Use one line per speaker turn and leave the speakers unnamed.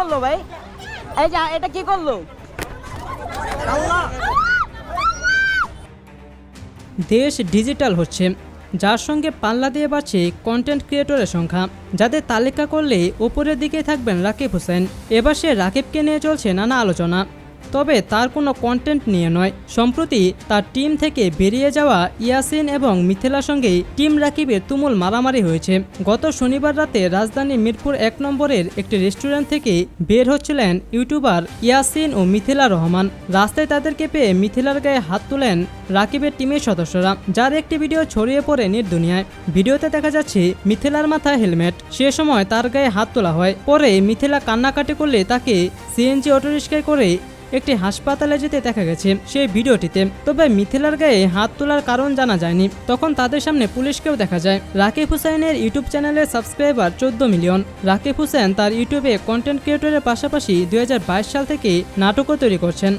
করল ভাই? এই যে, এটা কি করল?
দেশ ডিজিটাল হচ্ছে, যার সঙ্গে পাল্লা দিয়ে বাড়ছে কন্টেন্ট ক্রিয়েটরের সংখ্যা যাদের তালিকা করলে ওপরের দিকে থাকবেন রাকিব হোসেন। এবার সে রাকিবকে নিয়ে চলছে নানা আলোচনা। তবে তার কোনো কন্টেন্ট নিয়ে নয়। সম্প্রতি তার টিম থেকে বেরিয়ে যাওয়া ইয়াসিন এবং মিথিলার সঙ্গেই টিম রাকিবের তুমুল মারামারি হয়েছে। গত শনিবার রাতে রাজধানী মিরপুর এক নম্বরের একটি রেস্টুরেন্ট থেকে বের হচ্ছিলেন ইউটিউবার ইয়াসিন ও মিথিলা রহমান। রাস্তায় তাদেরকে পেয়ে মিথিলার গায়ে হাত তুলেন রাকিবের টিমের সদস্যরা, যার একটি ভিডিও ছড়িয়ে পড়ে নির দুনিয়ায় ভিডিওতে দেখা যাচ্ছে মিথিলার মাথায় হেলমেট। সে সময় তার গায়ে হাত তোলা হয়। পরে মিথিলা কান্নাকাটি করলে তাকে সিএনজি অটোরিক্সায় করে একটি হাসপাতালে যেতে দেখা গেছে সেই ভিডিওটিতে। তবে মিথিলার গায়ে হাত তোলার কারণ জানা যায়নি। তখন তাদের সামনে পুলিশকেও দেখা যায়। রাকিব হুসাইনের ইউটিউব চ্যানেলের সাবস্ক্রাইবার চোদ্দ মিলিয়ন। রাকিব হুসেন তার ইউটিউবে কন্টেন্ট ক্রিয়েটরের পাশাপাশি দুই হাজার বাইশ সাল থেকে নাটকও তৈরি করছেন।